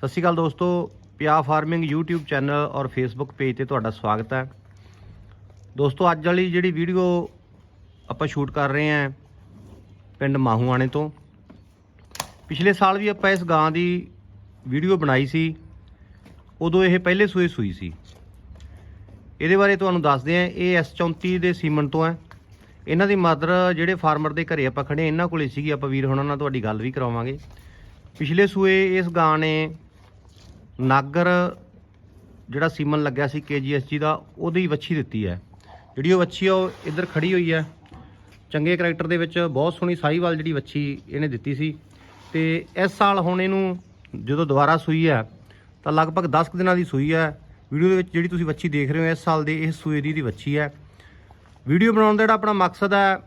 ਸਤਿ ਸ਼੍ਰੀ ਅਕਾਲ ਦੋਸਤੋ ਪਿਆ ਫਾਰਮਿੰਗ YouTube ਚੈਨਲ ਔਰ Facebook ਪੇਜ ਤੇ ਤੁਹਾਡਾ ਸਵਾਗਤ ਹੈ। ਦੋਸਤੋ ਅੱਜ ਵਾਲੀ ਜਿਹੜੀ ਵੀਡੀਓ ਆਪਾਂ ਸ਼ੂਟ ਕਰ ਰਹੇ ਹਾਂ ਪਿੰਡ ਮਾਹੂਆਣੇ ਤੋਂ। ਪਿਛਲੇ ਸਾਲ ਵੀ ਆਪਾਂ ਇਸ ਗਾਂ ਦੀ ਵੀਡੀਓ ਬਣਾਈ ਸੀ। ਉਦੋਂ ਇਹ ਪਹਿਲੇ ਸੂਏ ਸੂਈ ਸੀ। ਇਹਦੇ ਬਾਰੇ ਤੁਹਾਨੂੰ ਦੱਸਦੇ ਹਾਂ ਇਹ S34 ਦੇ ਸੀਮਨ ਤੋਂ ਹੈ। ਇਹਨਾਂ ਦੀ ਮਦਰ ਜਿਹੜੇ ਫਾਰਮਰ ਦੇ ਘਰੇ ਆਪਾਂ ਖੜੇ ਹਾਂ, ਇਹਨਾਂ ਕੋਲੇ ਸੀਗੀ। ਆਪਾਂ ਵੀਰ ਹੁਣਾਂ ਨਾਲ ਤੁਹਾਡੀ ਗੱਲ ਵੀ ਕਰਾਵਾਂਗੇ। ਪਿਛਲੇ ਸੂਏ ਇਸ ਗਾਂ ਨੇ ਨਾਗਰ, ਜਿਹੜਾ ਸੀਮਨ ਲੱਗਿਆ ਸੀ KGSG ਦਾ, ਉਹਦੀ ਵੱਛੀ ਦਿੱਤੀ ਹੈ। ਜਿਹੜੀ ਉਹ ਵੱਛੀ ਆ, ਉਹ ਇੱਧਰ ਖੜੀ ਹੋਈ ਹੈ। ਚੰਗੇ ਕਰੈਕਟਰ ਦੇ ਵਿੱਚ ਬਹੁਤ ਸੋਹਣੀ ਸਾਹੀਵਾਲ ਜਿਹੜੀ ਵੱਛੀ ਇਹਨੇ ਦਿੱਤੀ ਸੀ। ਤੇ ਇਸ ਸਾਲ ਹੁਣ ਇਹਨੂੰ ਜਦੋਂ ਦੁਬਾਰਾ ਸੂਈ ਹੈ, ਤਾਂ ਲਗਭਗ 10 ਕੁ ਦਿਨਾਂ ਦੀ ਸੂਈ ਹੈ। ਵੀਡੀਓ ਦੇ ਵਿੱਚ ਜਿਹੜੀ ਤੁਸੀਂ ਵੱਛੀ ਦੇਖ ਰਹੇ ਹੋ, ਇਸ ਸਾਲ ਦੀ ਇਹ ਸੂਏ ਦੀ ਦੀ ਵੱਛੀ ਹੈ। ਵੀਡੀਓ ਬਣਾਉਣ ਦਾ ਜਿਹੜਾ ਆਪਣਾ ਮਕਸਦ ਹੈ,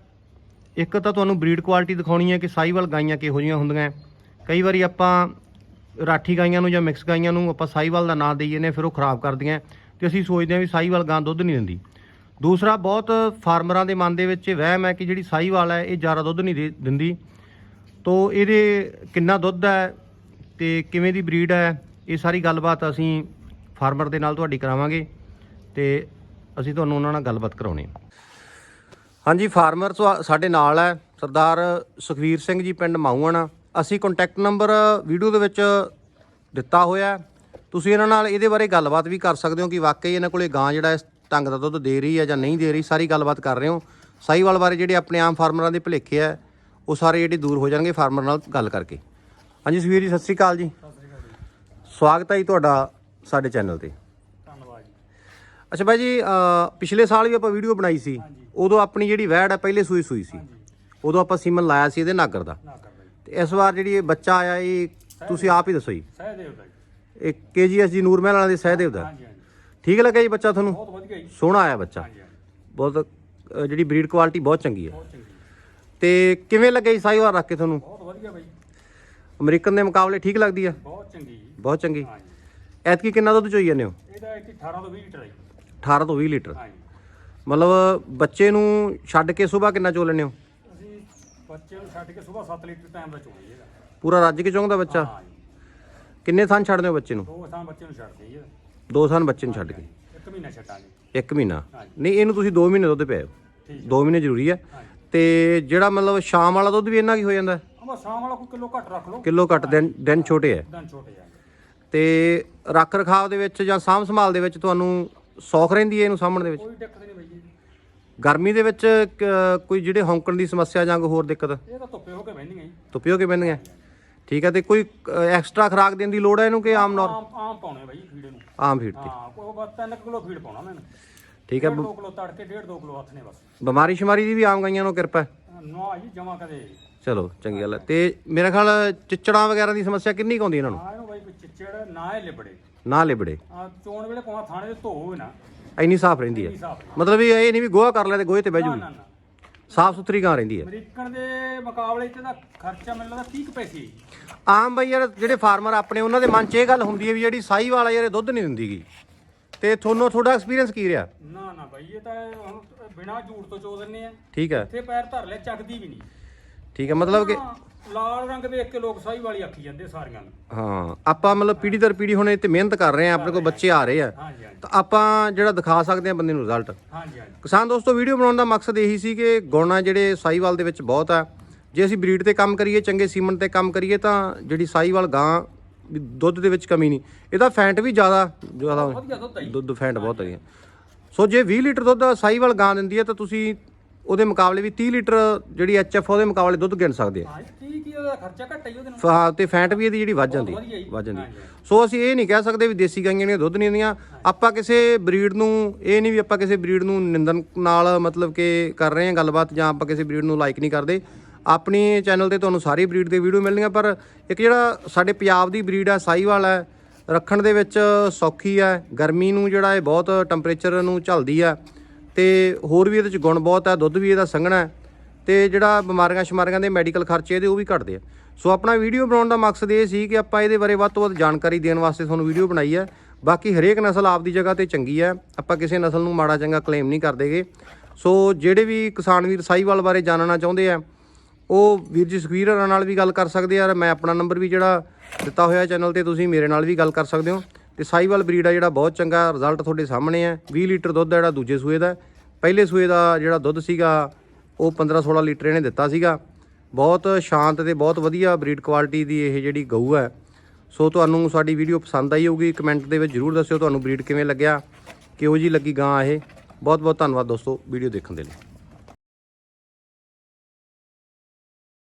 ਇੱਕ ਤਾਂ ਤੁਹਾਨੂੰ ਬਰੀਡ ਕੁਆਲਿਟੀ ਦਿਖਾਉਣੀ ਹੈ ਕਿ ਸਾਹੀਵਾਲ ਗਾਈਆਂ ਕਿਹੋ ਜਿਹੀਆਂ ਹੁੰਦੀਆਂ ਕਈ ਵਾਰੀ ਆਪਾਂ ਰਾਠੀ ਗਾਈਆਂ ਨੂੰ ਜਾਂ ਮਿਕਸ ਗਾਈਆਂ ਨੂੰ ਆਪਾਂ ਸਾਹੀਵਾਲ ਦਾ ਨਾਂ ਦੇਈਏ ਨੇ, ਫਿਰ ਉਹ ਖਰਾਬ ਕਰਦੀਆਂ। ਤੇ ਅਸੀਂ ਸੋਚਦੇ ਹਾਂ ਵੀ ਸਾਹੀਵਾਲ ਗਾਂ ਦੁੱਧ ਨਹੀਂ ਦਿੰਦੀ। ਦੂਸਰਾ, ਬਹੁਤ ਫਾਰਮਰਾਂ ਦੇ ਮਨ ਦੇ ਵਿੱਚ ਵਹਿਮ ਹੈ ਕਿ ਜਿਹੜੀ ਸਾਹੀਵਾਲ ਹੈ, ਇਹ ਜ਼ਿਆਦਾ ਦੁੱਧ ਨਹੀਂ ਦੇ- ਦਿੰਦੀ। ਤੋ ਇਹਦੇ ਕਿੰਨਾ ਦੁੱਧ ਹੈ ਤੇ ਕਿਵੇਂ ਦੀ ਬਰੀਡ ਹੈ, ਇਹ ਸਾਰੀ ਗੱਲਬਾਤ ਅਸੀਂ ਫਾਰਮਰ ਦੇ ਨਾਲ ਤੁਹਾਡੀ ਕਰਾਵਾਂਗੇ ਤੇ ਅਸੀਂ ਤੁਹਾਨੂੰ ਉਹਨਾਂ ਨਾਲ ਗੱਲਬਾਤ ਕਰਾਉਣੀ ਹੈ। ਹਾਂਜੀ, ਫਾਰਮਰ ਤੁਹਾ- ਸਾਡੇ ਨਾਲ ਹੈ ਸਰਦਾਰ ਸੁਖਵੀਰ ਸਿੰਘ ਜੀ, ਪਿੰਡ ਮਾਊਆਣਾ ਅਸੀਂ ਕੰਟੈਕਟ ਨੰਬਰ ਵੀਡੀਓ ਦੇ ਵਿੱਚ ਦਿੱਤਾ ਹੋਇਆ। ਤੁਸੀਂ ਇਹਨਾਂ ਨਾਲ ਇਹਦੇ ਬਾਰੇ ਗੱਲਬਾਤ ਵੀ ਕਰ ਸਕਦੇ ਹੋ ਕਿ ਵਾਕਈ ਇਹਨਾਂ ਕੋਲੇ ਗਾਂ ਜਿਹੜਾ ਇਸ ਢੰਗ ਦਾ ਦੁੱਧ ਦੇ ਰਹੀ ਹੈ ਜਾਂ ਨਹੀਂ ਦੇ ਰਹੀ ਸਾਰੀ ਗੱਲਬਾਤ ਕਰ ਰਹੇ ਹੋ। ਸਾਹੀਵਾਲ ਬਾਰੇ ਜਿਹੜੇ ਆਪਣੇ ਆਮ ਫਾਰਮਰਾਂ ਦੇ ਭੁਲੇਖੇ ਆ ਉਹ ਸਾਰੇ ਜਿਹੜੇ ਦੂਰ ਹੋ ਜਾਣਗੇ ਫਾਰਮਰ ਨਾਲ ਗੱਲ ਕਰਕੇ। ਹਾਂਜੀ ਸੁਖਵੀਰ ਜੀ ਸਤਿ ਸ੍ਰੀ ਅਕਾਲ ਜੀ। ਸਵਾਗਤ ਹੈ ਜੀ ਤੁਹਾਡਾ ਸਾਡੇ ਚੈਨਲ ਤੇ। ਧੰਨਵਾਦ ਜੀ। ਅੱਛਾ ਬਾਈ ਜੀ ਪਿਛਲੇ ਸਾਲ ਵੀ ਆਪਾਂ ਵੀਡੀਓ ਬਣਾਈ ਸੀ। ਉਦੋਂ ਆਪਣੀ ਜਿਹੜੀ ਵੈੜ ਹੈ ਪਹਿਲੇ ਸੂਈ ਸੂਈ ਸੀ। ਉਦੋਂ ਆਪਾਂ ਸੀਮਨ ਲਾਇਆ ਸੀ ਇਹਦੇ ਨਾਗਰ ਦਾ। ਤੇ ਇਸ ਵਾਰ ਜਿਹੜੀ ਇਹ ਬੱਚਾ ਆਇਆ ਇਹ ਤੁਸੀਂ ਆਪ ਹੀ ਦੱਸੋ ਜੀ। ਸਹਿਦੇਵ ਦਾ ਜੀ। ਇਹ ਕੇਜੀਐਸ ਜੀ ਨੂਰਮਹਿਲ ਵਾਲਾ ਦੇ ਸਹਿਦੇਵ ਦਾ। ਹਾਂਜੀ ਹਾਂਜੀ। ਠੀਕ ਲੱਗਿਆ ਜੀ ਬੱਚਾ ਤੁਹਾਨੂੰ? ਬਹੁਤ ਵਧੀਆ ਜੀ। ਸੋਹਣਾ ਆਇਆ ਬੱਚਾ। ਹਾਂਜੀ ਹਾਂਜੀ। ਬਹੁਤ ਜਿਹੜੀ ਬਰੀਡ ਕੁਆਲਿਟੀ ਬਹੁਤ ਚੰਗੀ ਹੈ। ਬਹੁਤ ਚੰਗੀ ਤੇ ਕਿਵੇਂ ਲੱਗਿਆ ਜੀ ਸਾਈਵਾਲ ਰੱਖ ਕੇ ਤੁਹਾਨੂੰ? ਬਹੁਤ ਵਧੀਆ ਬਈ। ਅਮਰੀਕਨ ਦੇ ਮੁਕਾਬਲੇ ਠੀਕ ਲੱਗਦੀ ਆ ਬਹੁਤ ਚੰਗੀ ਜੀ। ਬਹੁਤ ਚੰਗੀ। ਹਾਂਜੀ। ਐਤਕੀ ਕਿੰਨਾ ਦੁੱਧ ਚੋਈ ਜਾਂਦੇ ਹੋ? ਇਹਦਾ ਇੱਕ 18 ਤੋਂ 20 ਲੀਟਰ ਹੈ ਜੀ। 18 ਤੋਂ 20 ਲੀਟਰ। ਹਾਂਜੀ। ਮਤਲਬ ਬੱਚੇ ਨੂੰ ਛੱਡ ਕੇ ਸਵੇਰ ਕਿੰਨਾ ਚੋ ਲੈਂਦੇ ਹੋ? ਬੱਚੇ ਨੂੰ ਛੱਡ ਕੇ ਸਵੇਰ 7 ਲੀਟਰ ਟਾਈਮ ਦਾ ਚੋਣੀ ਇਹਦਾ ਪੂਰਾ ਰੱਜ ਕੇ ਚੋਂਦਾ ਬੱਚਾ? ਹਾਂ ਜੀ। ਕਿੰਨੇ ਥਾਂ ਛੱਡਦੇ ਹੋ ਬੱਚੇ ਨੂੰ? ਦੋ ਸਾਂ ਬੱਚੇ ਨੂੰ ਛੱਡਦੇ ਜੀ। ਇਹਦਾ। ਦੋ ਥਾਂ ਬੱਚੇ ਨੂੰ ਛੱਡ ਕੇ? ਇੱਕ ਮਹੀਨਾ ਛੱਡਾਂਗੇ ਇੱਕ ਮਹੀਨਾ? ਹਾਂਜੀ। ਨਹੀਂ ਇਹਨੂੰ ਤੁਸੀਂ 2 ਮਹੀਨੇ ਦੁੱਧ ਪਿਆਓ ਠੀਕ 2 ਮਹੀਨੇ ਜ਼ਰੂਰੀ ਹੈ। ਹਾਂਜੀ ਤੇ ਜਿਹੜਾ ਮਤਲਬ ਸ਼ਾਮ ਵਾਲਾ ਦੁੱਧ ਵੀ ਇੰਨਾ ਕੀ ਹੋ ਜਾਂਦਾ? ਅਮਾ ਸ਼ਾਮ ਵਾਲਾ ਕੋਈ ਕਿਲੋ ਘੱਟ ਰੱਖ ਲਓ। ਕਿਲੋ ਘੱਟ ਦਿਨ ਦਿਨ ਛੋਟੇ ਹੈ। ਦਿਨ ਛੋਟੇ ਆ ਤੇ ਰੱਖ ਰਖਾਵ ਦੇ ਵਿੱਚ ਜਾਂ ਸਾਂਭ ਸੰਭਾਲ ਦੇ ਵਿੱਚ ਤੁਹਾਨੂੰ ਸੌਖ ਰਹਿੰਦੀ ਹੈ ਇਹਨੂੰ ਸਾਂਭਣ ਦੇ ਵਿੱਚ? ਕੋਈ ਦਿੱਕਤ ਨਹੀਂ ਬਈ ਜੀ। ਗਰਮੀ ਦੇ ਵਿੱਚ ਕ- ਕੋਈ ਜਿਹੜੇ ਹੌਂਕਣ ਦੀ ਸਮੱਸਿਆ ਜਾਂ ਕੋਈ ਹੋਰ ਦਿੱਕਤ? ਇਹ ਤਾਂ ਧੁੱਪੇ ਹੋ ਕੇ ਬਹਿੰਦੀਆਂ ਜੀ। ਧੁੱਪੇ ਹੋ ਕੇ ਪੈਂਦੀਆਂ ਠੀਕ ਹੈ ਤੇ ਕੋਈ ਐਕਸਟਰਾ ਖੁਰਾਕ ਦੇਣ ਦੀ ਲੋੜ ਹੈ ਇਹਨੂੰ ਕਿ ਆਮ ਨੌਰ ਆਮ ਆਮ ਪਾਉਣੇ ਬਈ ਫੀਡ ਨੂੰ। ਆਮ ਫੀਡ ਤੇ। ਹਾਂ ਕੋਈ ਬਸ 3 ਕਿਲੋ ਫੀਡ ਪਾਉਣਾ ਮੈਨੂੰ ਠੀਕ ਹੈ 2 ਕਿਲੋ ਤੜਕੇ 1.5 2 ਕਿਲੋ ਹੱਥ ਨੇ ਬਸ। ਬਿਮਾਰੀ ਸ਼ਮਾਰੀ ਦੀ ਵੀ ਆਮ ਗਾਈਆਂ ਨੂੰ ਕਿਰਪਾ ਹੈ। ਨਾ ਜੀ ਜਮਾ ਕਦੇ। ਚਲੋ ਚੰਗੀ ਗੱਲ ਹੈ। ਤੇ ਮੇਰੇ ਖਿਆਲ ਚਿੱਚੜਾਂ ਵਗੈਰਾ ਦੀ ਸਮੱਸਿਆ ਕਿੰਨੀ ਕੁ ਆਉਂਦੀ ਇਹਨਾਂ ਨੂੰ? ਨਾ ਇਹਨੂੰ ਬਾਈ ਕੋਈ ਚਿੱਚੜ ਨਾ ਇਹ ਲਿਬੜੇ। ਨਾ ਲਿਬੜੇ। ਆ ਚੋਣ ਵੇਲੇ ਭਾਵੇਂ ਥਾਣੇ ਦੇ ਧੋ ਹੋਵੇ ਨਾ। ਇੰਨੀ ਸਾਫ਼ ਰਹਿੰਦੀ ਹੈ। ਸਾਫ਼ ਮਤਲਬ ਵੀ ਇਹ ਨਹੀਂ ਵੀ ਗੋਹਾ ਕਰ ਲਿਆ ਤੇ ਗੋਹੇ ਤੇ ਬਹਿ ਜੂਗੀ। ਨਾ ਨਾ। ਸਾਫ਼ ਸੁਥਰੀ ਗਾਂ ਰਹਿੰਦੀ ਹੈ। ਅਮਰੀਕਨ ਦੇ ਮੁਕਾਬਲੇ ਚ ਦਾ ਖਰਚਾ ਮੈਨੂੰ ਲੱਗਦਾ 30 ਕੁ ਪੈਸੇ। ਹੀ। ਆਮ ਬਈ ਯਾਰ ਜਿਹੜੇ ਫਾਰਮਰ ਆਪਣੇ ਉਹਨਾਂ ਦੇ ਮਨ 'ਚ ਇਹ ਗੱਲ ਹੁੰਦੀ ਹੈ ਵੀ ਜਿਹੜੀ ਸਾਈ ਵਾਲਾ ਯਾਰ ਇਹ ਦੁੱਧ ਨਹੀਂ ਦਿੰਦੀਗੀ ਤੇ ਤੁਹਾਨੂੰ ਤੁਹਾਡਾ ਐਕਸਪੀਰੀਅੰਸ ਕੀ ਰਿਹਾ? ਨਾ ਨਾ ਬਾਈ ਇਹ ਤਾਂ ਹੁਣ ਬਿਨਾ ਝੂਠ ਤੋਂ ਚੋ ਦਿੰਨੇ ਆ। ਠੀਕ ਹੈ। ਇੱਥੇ ਪੈਰ ਧਰ ਲੈ ਚੱਕਦੀ ਵੀ ਨਹੀਂ। ਠੀਕ ਹੈ ਮਤਲਬ ਕਿ ਲਾਲ ਰੰਗ ਵੇਖ ਕੇ ਲੋਕ ਸਾਈ ਵਾਲੀ ਆਖੀ ਜਾਂਦੇ ਸਾਰੀਆਂ ਨੂੰ। ਹਾਂ ਆਪਾਂ ਮਤਲਬ ਪੀੜੀ ਦਰ ਪੀੜੀ ਹੁਣ ਤੇ ਮਿਹਨਤ ਕਰ ਰਹੇ ਆ ਆਪਣੇ ਕੋਲ ਬੱਚੇ ਆ ਰਹੇ ਆ। ਹਾਂਜੀ ਹਾਂਜੀ। ਤਾਂ ਆਪਾਂ ਜਿਹੜਾ ਦਿਖਾ ਸਕਦੇ ਆ ਬੰਦੇ ਨੂੰ ਰਿਜ਼ਲਟ ਹਾਂਜੀ ਹਾਂਜੀ। ਕਿਸਾਨ ਦੋਸਤੋ ਵੀਡੀਓ ਬਣਾਉਣ ਦਾ ਮਕਸਦ ਇਹੀ ਸੀ ਕਿ ਗੁਣ ਜਿਹੜੇ ਸਾਈਵਾਲ ਦੇ ਵਿੱਚ ਬਹੁਤ ਆ। ਜੇ ਅਸੀਂ ਬਰੀਡ ਤੇ ਕੰਮ ਕਰੀਏ ਚੰਗੇ ਸੀਮਨ ਤੇ ਕੰਮ ਕਰੀਏ ਤਾਂ ਜਿਹੜੀ ਸਾਈਵਾਲ ਗਾਂ ਵੀ ਦੁੱਧ ਦੇ ਵਿੱਚ ਕਮੀ ਨਹੀਂ। ਇਹਦਾ ਫੈਂਟ ਵੀ ਜ਼ਿਆਦਾ ਜ਼ਿਆਦਾ ਦੁੱਧ ਫੈਂਟ ਬਹੁਤ ਹੈ ਸੋ ਜੇ 20 ਲੀਟਰ ਦੁੱਧ ਸਾਈਵਾਲ ਗਾਂ ਦਿੰਦੀ ਹੈ ਤਾਂ ਤੁਸੀਂ ਉਹਦੇ ਮੁਕਾਬਲੇ ਵੀ 30 ਲੀਟਰ ਜਿਹੜੀ ਐਚਐਫ ਉਹਦੇ ਮੁਕਾਬਲੇ ਦੁੱਧ ਗਿਣ ਸਕਦੇ ਆ। ਹਾਂ ਕੀ ਕੀ ਉਹਦਾ ਖਰਚਾ ਘੱਟ ਹੀ ਉਹਦੇ ਨਾਲ। ਫਾ- ਤੇ ਫੈਂਟ ਵੀ ਇਹਦੀ ਜਿਹੜੀ ਵੱਧ ਜਾਂਦੀ ਵਧੀਆ ਜੀ। ਵੱਧ ਜਾਂਦੀ। ਸੋ ਅਸੀਂ ਇਹ ਨਹੀਂ ਕਹਿ ਸਕਦੇ ਵੀ ਦੇਸੀ ਗਾਈਆਂ ਨੇ ਦੁੱਧ ਨਹੀਂ ਦਿੰਦੀਆਂ ਆਪਾਂ ਕਿਸੇ ਬਰੀਡ ਨੂੰ ਇਹ ਨਹੀਂ ਵੀ ਆਪਾਂ ਕਿਸੇ ਬਰੀਡ ਨੂੰ ਨਿੰਦਨ ਨਾਲ ਮਤਲਬ ਕਿ ਕਰ ਰਹੇ ਹਾਂ ਗੱਲਬਾਤ ਜਾਂ ਆਪਾਂ ਕਿਸੇ ਬਰੀਡ ਨੂੰ ਲਾਈਕ ਨਹੀਂ ਕਰਦੇ। ਆਪਣੀ ਚੈਨਲ ਤੇ ਤੁਹਾਨੂੰ ਸਾਰੀ ਬਰੀਡ ਦੇ ਵੀਡੀਓ ਮਿਲਣਗੀਆਂ ਪਰ ਇੱਕ ਜਿਹੜਾ ਸਾਡੇ ਪੰਜਾਬ ਦੀ ਬਰੀਡ ਆ ਸਾਈਵਾਲ ਹੈ ਰੱਖਣ ਦੇ ਵਿੱਚ ਸੌਖੀ ਹੈ ਗਰਮੀ ਨੂੰ ਜਿਹੜਾ ਇਹ ਬਹੁਤ ਟੈਂਪਰੇਚਰ ਨੂੰ ਝੱਲਦੀ ਆ ਤੇ ਹੋਰ ਵੀ ਇਹਦੇ ਚ ਗੁਣ ਬਹੁਤ ਹੈ ਦੁੱਧ ਵੀ ਇਹਦਾ ਸੰਘਣਾ ਹੈ ਤੇ ਜਿਹੜਾ ਬਿਮਾਰੀਆਂ ਸ਼ਮਾਰੀਆਂ ਦੇ ਮੈਡੀਕਲ ਖਰਚੇ ਇਹਦੇ ਉਹ ਵੀ ਘਟਦੇ ਆ। ਸੋ ਆਪਣਾ ਵੀਡੀਓ ਬਣਾਉਣ ਦਾ ਮਕਸਦ ਇਹ ਸੀ ਕਿ ਆਪਾਂ ਇਹਦੇ ਬਾਰੇ ਵੱਧ ਤੋਂ ਵੱਧ ਜਾਣਕਾਰੀ ਦੇਣ ਵਾਸਤੇ ਤੁਹਾਨੂੰ ਵੀਡੀਓ ਬਣਾਈ ਹੈ। ਬਾਕੀ ਹਰੇਕ ਨਸਲ ਆਪਦੀ ਜਗ੍ਹਾ ਤੇ ਚੰਗੀ ਹੈ, ਆਪਾਂ ਕਿਸੇ ਨਸਲ ਨੂੰ ਮਾੜਾ ਚੰਗਾ ਕਲੇਮ ਨਹੀਂ ਕਰਦੇਗੇ। ਸੋ ਜਿਹੜੇ ਵੀ ਕਿਸਾਨ ਵੀਰ ਸਾਈਵਾਲ ਬਾਰੇ ਜਾਣਨਾ ਚਾਹੁੰਦੇ ਆ, ਉਹ ਵੀਰ ਜੀ ਸੁਖਵੀਰ ਹੋਰਾਂ ਨਾਲ ਵੀ ਗੱਲ ਕਰ ਸਕਦੇ ਆ ਮੈਂ ਆਪਣਾ ਨੰਬਰ ਵੀ ਜਿਹੜਾ ਦਿੱਤਾ ਹੋਇਆ ਚੈਨਲ ਤੇ, ਤੁਸੀਂ ਮੇਰੇ ਨਾਲ ਵੀ ਗੱਲ ਕਰ ਸਕਦੇ ਹੋ। ਤੇ ਸਾਈਵਾਲ ਬਰੀਡ ਆ ਜਿਹੜਾ ਬਹੁਤ ਚੰਗਾ ਰਿਜ਼ਲਟ ਤੁਹਾਡੇ ਸਾਹਮਣੇ ਹੈ 20 ਲੀਟਰ ਦੁੱਧ ਆ ਜਿਹੜਾ ਦੂਜੇ ਸੂਏ ਦਾ। ਪਹਿਲੇ ਸੂਏ ਦਾ ਜਿਹੜਾ ਦੁੱਧ ਸੀਗਾ, ਉਹ 15 16 ਲੀਟਰ ਇਹਨੇ ਦਿੱਤਾ ਸੀਗਾ। ਬਹੁਤ ਸ਼ਾਂਤ ਤੇ ਬਹੁਤ ਵਧੀਆ ਬਰੀਡ ਕੁਆਲਿਟੀ ਦੀ ਇਹ ਜਿਹੜੀ ਗਊ ਹੈ ਸੋ ਤੁਹਾਨੂੰ ਸਾਡੀ ਵੀਡੀਓ ਪਸੰਦ ਆਈ ਹੋਊਗੀ ਕਮੈਂਟ ਦੇ ਵਿੱਚ ਜਰੂਰ ਦੱਸਿਓ ਤੁਹਾਨੂੰ ਬਰੀਡ ਕਿਵੇਂ ਲੱਗਿਆ, ਕਿਹੋ ਜੀ ਲੱਗੀ ਗਾਂ ਇਹ। ਬਹੁਤ ਬਹੁਤ ਧੰਨਵਾਦ ਦੋਸਤੋ, ਵੀਡੀਓ ਦੇਖਣ ਦੇ ਲਈ।